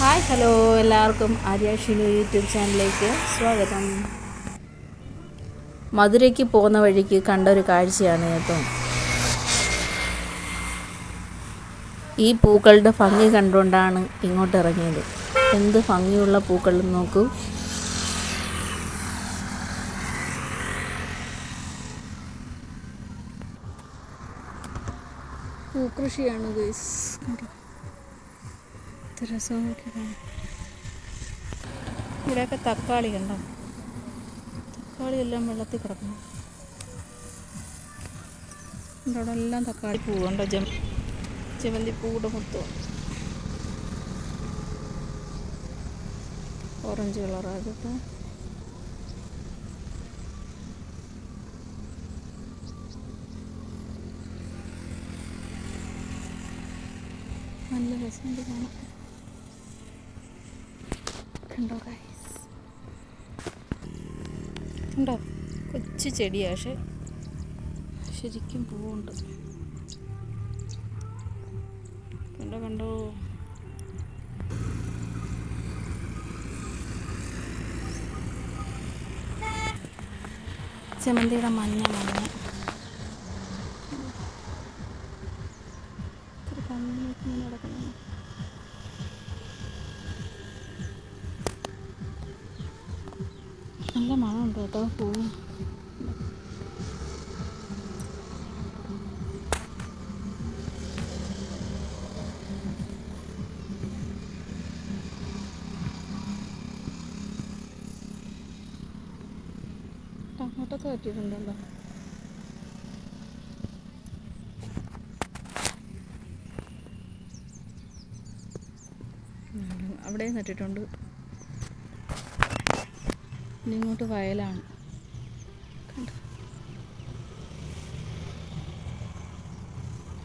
Hi hello എല്ലാവർക്കും ആര്യാഷിനു YouTube ചാനലിലേക്ക് സ്വാഗതം. മധുരയ്ക്ക് പോകുന്ന വഴിക്ക് കണ്ട ഒരു കാഴ്ചയാണ് കേട്ടോ. ഈ പൂക്കളുടെ ഭംഗി കണ്ടുകൊണ്ടാണ് ഇങ്ങോട്ട് ഇറങ്ങിയത്. എന്ത് ഭംഗിയുള്ള പൂക്കൾ നോക്കൂ. പൂക്കൃഷിയാണ് ഗൈസ് രസമൊക്കെ ഇവിടെയൊക്കെ തക്കാളി കണ്ടോ? തക്കാളി എല്ലാം വെള്ളത്തിൽ കിടക്കണം ഇവിടെ എല്ലാം തക്കാളി പൂവുണ്ടോ ജം ചെവന്തി പൂവിടെ മൊത്തം ഓറഞ്ച് കളറാണ് കേട്ടോ നല്ല രസമുണ്ട് കാണാൻ. കണ്ടോ ഗൈസ് കണ്ടോ? കൊച്ചു ചെടിയാ പക്ഷെ ശരിക്കും പൂവുണ്ട്. കണ്ടോ കണ്ടോ? ചെമന്തിയുടെ മഞ്ഞ മഞ്ഞ. കിടക്കുന്നു നല്ല മണമുണ്ട് കേട്ടോ പൂവ്. അങ്ങോട്ടൊക്കെ പറ്റിയിട്ടുണ്ടല്ലോ. അവിടെ നട്ടിട്ടുണ്ട് ഇങ്ങോട്ട് വയലാണ്.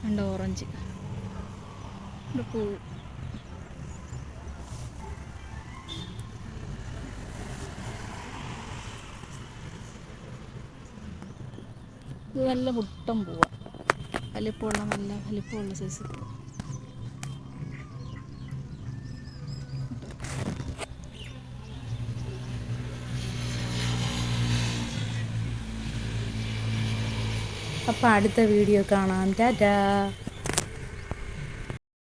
കണ്ടോ? ഓറഞ്ച്? പൂ. ഇത് നല്ല മുട്ടം പൂവാണ് വലിപ്പമുള്ള നല്ല വലിപ്പമുള്ള സൈസ് പൂ അപ്പോൾ അടുത്ത വീഡിയോ കാണാം. ടാറ്റാ.